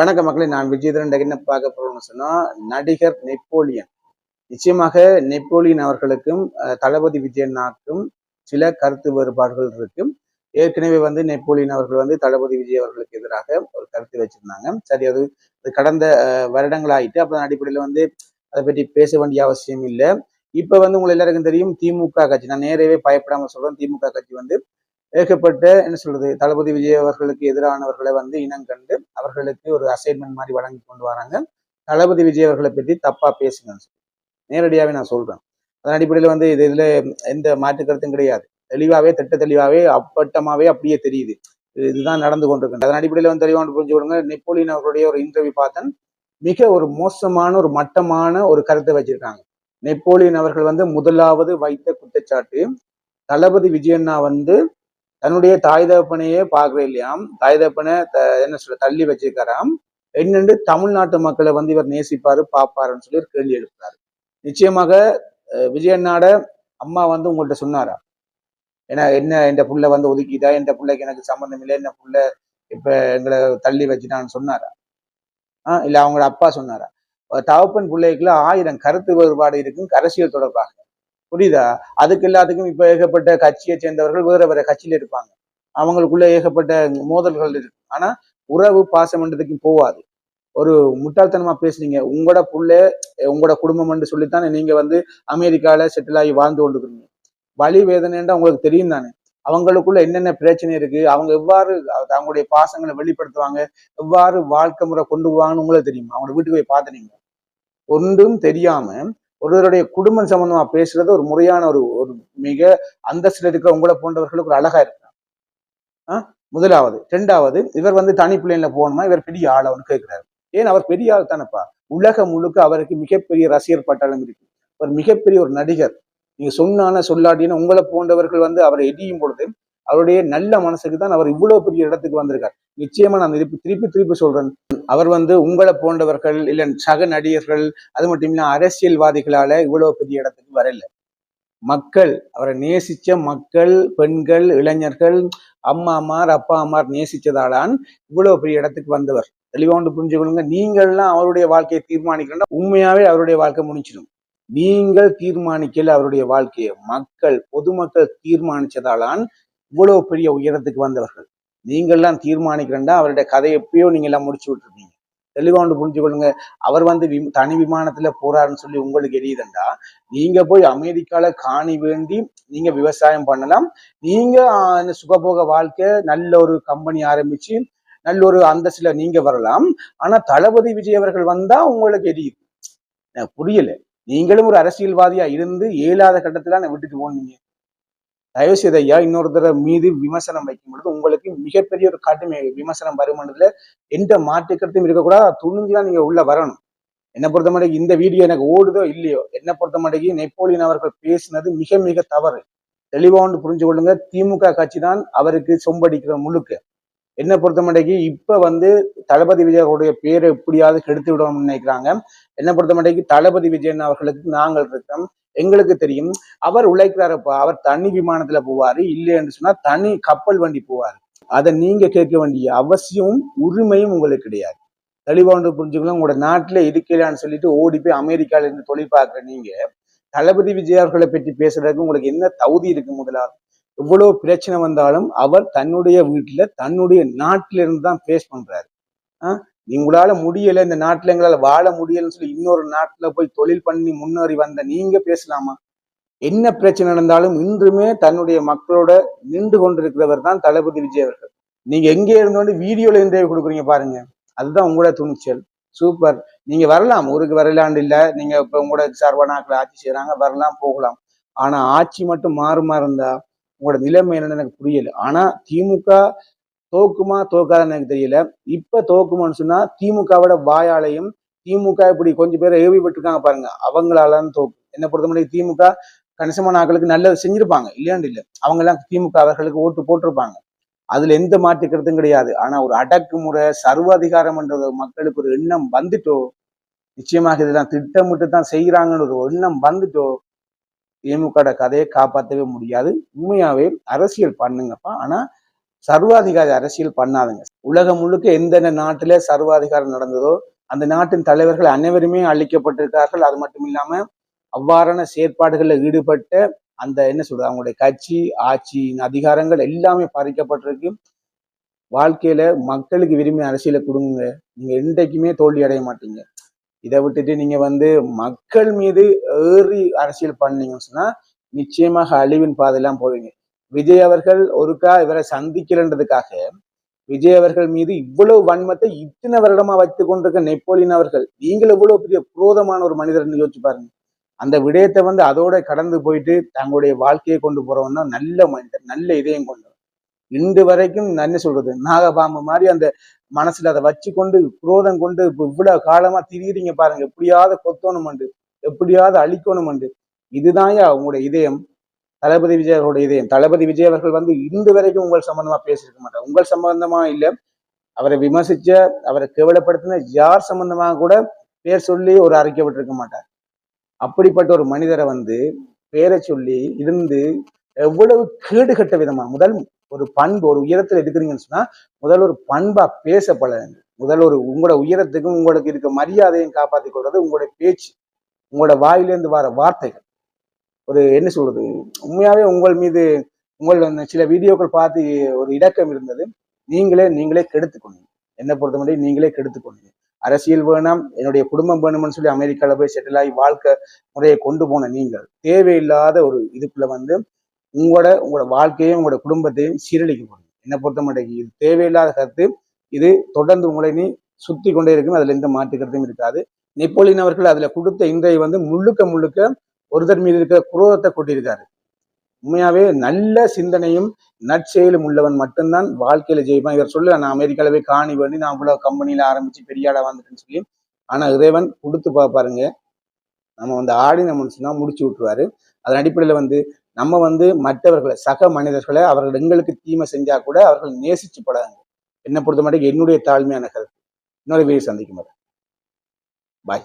வணக்க மக்களை நான் விஜயதரன் என்ன பார்க்க போறோம்னு சொன்னா நடிகர் நெப்போலியன். நிச்சயமாக நெப்போலியன் அவர்களுக்கும் தளபதி விஜயனாக்கும் சில கருத்து வேறுபாடுகள் இருக்கும் ஏற்கனவே வந்து நெப்போலியன் அவர்கள் வந்து தளபதி விஜய் அவர்களுக்கு எதிராக ஒரு கருத்து வச்சிருந்தாங்க. சரி அது கடந்த வருடங்கள் ஆயிட்டு அப்ப அடிப்படையில் வந்து அதை பற்றி பேச வேண்டிய அவசியம் இல்லை. இப்போ வந்து உங்களை எல்லாருக்கும் தெரியும் திமுக கட்சி. நான் நேரவே பயப்படாமல் சொல்றேன். திமுக கட்சி வந்து ஏகப்பட்ட என்ன சொல்றது தளபதி விஜய் அவர்களுக்கு எதிரானவர்களை வந்து இனம் கண்டு அவர்களுக்கு ஒரு அசைன்மெண்ட் மாதிரி வழங்கி கொண்டு வராங்க. தளபதி விஜய் அவர்களை பற்றி தப்பா பேசுங்கன்னு சொல்லி நேரடியாவே நான் சொல்றேன். அதன் அடிப்படையில் வந்து இது இதுல எந்த மாற்று கருத்தும் கிடையாது. தெளிவாகவே திட்ட தெளிவாகவே அப்பட்டமாவே அப்படியே தெரியுது. இதுதான் நடந்து கொண்டிருக்கு அதன் அடிப்படையில் வந்து தெளிவாக புரிஞ்சு கொடுங்க நெப்போலியன் அவர்களுடைய ஒரு இன்டர்வியூ பார்த்தேன். மிக ஒரு மோசமான ஒரு மட்டமான ஒரு கருத்தை வச்சிருக்காங்க. நெப்போலியன் அவர்கள் வந்து முதலாவது வைத்த குற்றச்சாட்டு தளபதி விஜயண்ணா வந்து தன்னுடைய தாய் தகப்பனையே பார்க்கவே இல்லையாம். தாய் தகப்பனை த- என்ன சொல்ல தள்ளி வச்சிருக்காராம். என்னென்று தமிழ்நாட்டு மக்களை வந்து இவர் நேசிப்பாரு பார்ப்பாருன்னு சொல்லி கேள்வி எழுப்புறாரு. நிச்சயமாக விஜயண்ணாட அம்மா வந்து உங்கள்ட்ட சொன்னாரா? ஏன்னா என்ன என் புள்ள வந்து ஒதுக்கிட்டா என் பிள்ளைக்கு எனக்கு சம்மந்தம் இல்லை என்ன புள்ள இப்ப எங்களை தள்ளி வச்சுட்டான்னு சொன்னாரா? ஆஹ் இல்ல அவங்களோட அப்பா சொன்னாரா? தகப்பன் பிள்ளைக்குள்ள ஆயிரம் கருத்து வேறுபாடு இருக்கும் அரசியல் தொடர்பாக. புரியுதா? அதுக்கு எல்லாத்துக்கும் இப்ப ஏகப்பட்ட கட்சியை சேர்ந்தவர்கள் வேற வேற கட்சியில இருப்பாங்க. அவங்களுக்குள்ள ஏகப்பட்ட மோதல்கள் இருக்கு. ஆனா உறவு பாசமன்றதுக்கும் போவாது. ஒரு முட்டாள்தனமா பேசுனீங்க. உங்களோட புள்ள உங்களோட குடும்பம் என்று சொல்லித்தானே நீங்க வந்து அமெரிக்கால செட்டில் ஆகி வாழ்ந்து கொண்டுக்கிறீங்க வலி வேதனைன்றா உங்களுக்கு தெரியும் தானே? அவங்களுக்குள்ள என்னென்ன பிரச்சனை இருக்கு? அவங்க எவ்வாறு அவங்களுடைய பாசங்களை வெளிப்படுத்துவாங்க? எவ்வாறு வாழ்க்கை முறை கொண்டு போவாங்கன்னு உங்களுக்கு தெரியுமா? அவங்க வீட்டுக்கு போய் பார்த்துனீங்க ஒன்றும் தெரியாம ஒருவருடைய குடும்பம் சம்பந்தமா பேசுறது ஒரு முறையான ஒரு ஒரு மிக அந்தஸ்துல இருக்கிற உங்களை போன்றவர்களுக்கு ஒரு அழகா இருக்கு ஆஹ் முதலாவது. ரெண்டாவது இவர் வந்து தனி பிள்ளைல போகணுமா? இவர் பெரிய ஆளவன் அவனு கேட்கிறாரு. ஏன்? அவர் பெரிய ஆள் தானப்பா. உலகம் முழுக்க அவருக்கு மிகப்பெரிய ரசிகர் பட்டாளம் இருக்கு. ஒரு மிகப்பெரிய ஒரு நடிகர். நீங்க சொன்னான சொல்லாட்டின்னு உங்களை போன்றவர்கள் வந்து அவரை எடியும் பொழுது அவருடைய நல்ல மனசுக்கு தான் அவர் இவ்வளவு பெரிய இடத்துக்கு வந்திருக்கார். நிச்சயமா நான் திருப்பி திருப்பி திருப்பி சொல்றேன். அவர் வந்து உங்களை போன்றவர்கள் இல்ல சக நடிகர்கள் அது மட்டும் இல்ல அரசியல்வாதிகளால இவ்வளவு பெரிய இடத்துக்கு வரல. மக்கள் அவரை நேசிச்ச மக்கள் பெண்கள் இளைஞர்கள் அம்மா அம்மார் அப்பா அம்மார் நேசிச்சதாலான் இவ்வளவு பெரிய இடத்துக்கு வந்தவர். தெளிவா ஒன்று புரிஞ்சுக்கொள்ளுங்க நீங்கள்லாம் அவருடைய வாழ்க்கையை தீர்மானிக்கணும்னா உண்மையாவே அவருடைய வாழ்க்கை முடிச்சிடும் நீங்கள் தீர்மானிக்கல அவருடைய வாழ்க்கையை. மக்கள் பொதுமக்கள் தீர்மானிச்சதாலான் இவ்வளவு பெரிய உயரத்துக்கு வந்தவர்கள். நீங்கள்லாம் தீர்மானிக்கிறேன்டா அவருடைய கதை எப்பயோ நீங்க எல்லாம் முடிச்சு விட்டுருப்பீங்க தெளிவா ஒன்று புரிஞ்சுக்கொள்ளுங்க அவர் வந்து வி- தனி விமானத்துல போறாருன்னு சொல்லி உங்களுக்கு எரியுதுண்டா? நீங்க போய் அமெரிக்கால காணி வேண்டி நீங்க விவசாயம் பண்ணலாம். நீங்க சுகபோக வாழ்க்கை நல்ல ஒரு கம்பெனி ஆரம்பிச்சு நல்ல ஒரு அந்தஸ்துல நீங்க வரலாம். ஆனா தளபதி விஜய் அவர்கள் வந்தா உங்களுக்கு எரியுது. புரியல. நீங்களும் ஒரு அரசியல்வாதியா இருந்து இயலாத கட்டத்துல விட்டுட்டு போனீங்க. தயவு செய்த ஐயா இன்னொருத்தர மீது விமர்சனம் வைக்கும் பொழுது உங்களுக்கு மிகப்பெரிய ஒரு கடுமை விமர்சனம் வருமானதுல எந்த மாற்று கருத்தும் இருக்கக்கூடாது. துணிஞ்சுதான் நீங்க உள்ள வரணும். என்னை பொறுத்த மட்டும் இந்த வீடியோ எனக்கு ஓடுதோ இல்லையோ என்னை பொறுத்த மட்டும் நெப்போலியன் அவர்கள் பேசினது மிக மிக தவறு. தெளிவா ஒன்று புரிஞ்சு கொள்ளுங்க. திமுக கட்சி தான் அவருக்கு சொம்படிக்கிற முழுக்க. என்னை பொறுத்த மட்டும் இப்ப வந்து தளபதி விஜய் அவருடைய பேரை எப்படியாவது கெடுத்து விடணும்னு நினைக்கிறாங்க. என்னை பொறுத்த மட்டும் தளபதி விஜயன் அவர்களுக்கு நாங்கள் இருக்கோம். எங்களுக்கு தெரியும். அவர் உழைக்கிறாரப்பா அவர் தனி விமானத்துல போவாரு இல்லைன்னு சொன்னா தனி கப்பல் வண்டி போவாரு. அதை நீங்க கேட்க வேண்டிய அவசியமும் உரிமையும் உங்களுக்கு கிடையாது. தெளிவா ஒன்று உங்களோட நாட்டுல இருக்கலான்னு சொல்லிட்டு ஓடி போய் அமெரிக்கால இருந்து தொழில் பார்க்குற நீங்க தளபதி விஜய் அவர்களை பற்றி பேசுறதுக்கு உங்களுக்கு என்ன தகுதி இருக்கு முதலாவது? எவ்வளவு பிரச்சனை வந்தாலும் அவர் தன்னுடைய வீட்டுல தன்னுடைய நாட்டில இருந்து தான் ஃபேஸ் பண்றாரு. ஆஹ் உங்களால முடியல இந்த நாட்டுல எங்களால வாழ முடியலன்னு சொல்லி இன்னொரு நாட்டுல போய் தொழில் பண்ணி முன்னேறி வந்த நீங்க பேசலாமா? என்ன பிரச்சனை நடந்தாலும் இன்றுமே தன்னுடைய மக்களோட நின்று கொண்டிருக்கிறவர் தான் தளபதி விஜய் அவர்கள். நீங்க எங்கே இருந்தோண்டு வீடியோல இன்டர்வியூ கொடுக்குறீங்க பாருங்க. அதுதான் உங்களோட துணிச்சல். சூப்பர். நீங்க வரலாம். ஊருக்கு வரலாண்டு இல்ல. நீங்க இப்ப உங்களோட சார்பான ஆட்கள் ஆட்சி செய்யறாங்க வரலாம் போகலாம். ஆனா ஆட்சி மட்டும் மாறுமா இருந்தா உங்களோட நிலைமை என்னன்னு எனக்கு புரியல. ஆனா திமுக தோக்குமா தோக்காதுன்னு எனக்கு தெரியல. இப்ப தோக்குமான்னு சொன்னா திமுகவோட வாயாலையும் திமுக இப்படி கொஞ்சம் பேரை ஏவி விட்டுருக்காங்க பாருங்க. அவங்களாலன்னு தோக்கும் என்ன பொறுத்த திமுக கணிசமான ஆக்களுக்கு நல்லது செஞ்சிருப்பாங்க. இல்லையாண்டு இல்ல அவங்க எல்லாம் திமுக அவர்களுக்கு ஓட்டு போட்டிருப்பாங்க. அதுல எந்த மாற்று கிடையாது. ஆனா ஒரு அடக்குமுறை சர்வாதிகாரம் என்ற மக்களுக்கு ஒரு எண்ணம் வந்துட்டோ நிச்சயமாக இதெல்லாம் திட்டமிட்டு தான் செய்யறாங்கன்னு ஒரு எண்ணம் வந்துட்டோ திமுக கதையை காப்பாற்றவே முடியாது. உண்மையாவே அரசியல் பண்ணுங்கப்பா. ஆனா சர்வாதிகார அரசியல் பண்ணாதுங்க. உலகம் முழுக்க எந்தெந்த நாட்டில சர்வாதிகாரம் நடந்ததோ அந்த நாட்டின் தலைவர்கள் அனைவருமே அழிக்கப்பட்டிருக்கார்கள். அது மட்டும் இல்லாம அவ்வாறான செயற்பாடுகள்ல ஈடுபட்ட அந்த என்ன சொல்றது அவங்களுடைய கட்சி ஆட்சியின் அதிகாரங்கள் எல்லாமே பறிக்கப்பட்டிருக்கு. வாழ்க்கையில மக்களுக்கு விரும்பி அரசியலை கொடுங்க. நீங்க என்றைக்குமே தோல்வி அடைய மாட்டீங்க. இதை விட்டுட்டு நீங்க வந்து மக்கள் மீது ஏறி அரசியல் பண்ணீங்கன்னு சொன்னா நிச்சயமாக அழிவின் பாதையெல்லாம் போவீங்க. விஜய் அவர்கள் ஒருக்கா இவரை சந்திக்கலன்றதுக்காக விஜய் அவர்கள் மீது இவ்வளவு வன்மத்தை இத்தனை வருடமா வைத்து கொண்டிருக்க நெப்போலியன் அவர்கள் நீங்கள் இவ்வளவு பெரிய குரோதமான ஒரு மனிதர்னு யோசிச்சு பாருங்க. அந்த விடயத்தை வந்து அதோட கடந்து போயிட்டு தங்களுடைய வாழ்க்கையை கொண்டு போறவன் தான் நல்ல மனிதர் நல்ல இதயம் கொண்டவர் இன்று வரைக்கும் என்ன சொல்றது நாகபாம்பு மாதிரி அந்த மனசுல அதை வச்சு கொண்டு குரோதம் கொண்டு இப்போ இவ்வளவு காலமா திரியுறீங்க பாருங்க எப்படியாவது கொத்தணுமண்டு எப்படியாவது அழிக்கணுமண்டு. இதுதான்யா உங்களுடைய இதயம். தளபதி விஜய் அவர்களுடைய இதயம். தளபதி விஜய் அவர்கள் வந்து இன்று வரைக்கும் உங்கள் சம்பந்தமா பேசியிருக்க மாட்டார். உங்கள் சம்பந்தமா இல்ல. அவரை விமர்சிச்ச அவரை கேவலப்படுத்தின யார் சம்பந்தமாக கூட பேர் சொல்லி ஒரு அறிக்கை விட்டுருக்க மாட்டார். அப்படிப்பட்ட ஒரு மனிதரை வந்து பேரை சொல்லி இருந்து எவ்வளவு கேடு கட்ட விதமா முதல் ஒரு பண்பு ஒரு உயரத்துல இருக்கிறீங்கன்னு சொன்னா முதல் ஒரு பண்பா பேச பழகுங்க. முதல் ஒரு உங்களோட உயரத்துக்கும் உங்களுக்கு இருக்க மரியாதையும் காப்பாற்றி கொள்றது உங்களுடைய பேச்சு. உங்களோட வாயிலேருந்து வர வார்த்தைகள். ஒரு என்ன சொல்றது? உண்மையாவே உங்கள் மீது உங்கள் அந்த சில வீடியோக்கள் பார்த்து ஒரு இடக்கம் இருந்தது. நீங்களே நீங்களே கெடுத்துக்கொண்டீங்க. என்னை பொறுத்தவரை நீங்களே கெடுத்துக்கொண்டீங்க. அரசியல் வேணாம் என்னுடைய குடும்பம் வேணும்னு சொல்லி அமெரிக்காவில் போய் செட்டில் ஆகி வாழ்க்கை முறையை கொண்டு போன நீங்கள். தேவையில்லாத ஒரு இதுக்குள்ள வந்து உங்களோட உங்களோட வாழ்க்கையும் உங்களோட குடும்பத்தையும் சீரழிக்க போறீங்க. என்னை பொறுத்த இது தேவையில்லாத கருத்து. இது தொடர்ந்து உங்களை நீ சுத்தி கொண்டே இருக்கும். அதுல எந்த மாற்று கருத்தும் இருக்காது. நெப்போலியன் அவர்கள் அதுல கொடுத்த இன்றைய வந்து முழுக்க முழுக்க ஒருத்தர் மீது இருக்கிற குரோதத்தை கொட்டியிருக்காரு. உண்மையாவே நல்ல சிந்தனையும் நற்செயலும் உள்ளவன் மட்டும்தான் வாழ்க்கையில ஜெயிப்பான். இவர் சொல்ல நான் அமெரிக்கால போய் காணி பண்ணி நான் இவ்வளவு கம்பெனியில ஆரம்பிச்சு பெரிய ஆளா வந்துட்டேன்னு சொல்லி. ஆனா இறைவன் கொடுத்து பாப்பாருங்க நம்ம வந்து ஆடி நம்ம சொன்னா முடிச்சு விட்டுருவாரு. அதன் அடிப்படையில வந்து நம்ம வந்து மற்றவர்களை சக மனிதர்களை அவர்கள் எங்களுக்கு தீமை செஞ்சா கூட அவர்கள் நேசிச்சு படாங்க என்னை பொறுத்த மட்டும் என்னுடைய தாழ்மையான கருத்து. இன்னொரு வீடு சந்திக்கும் பாய்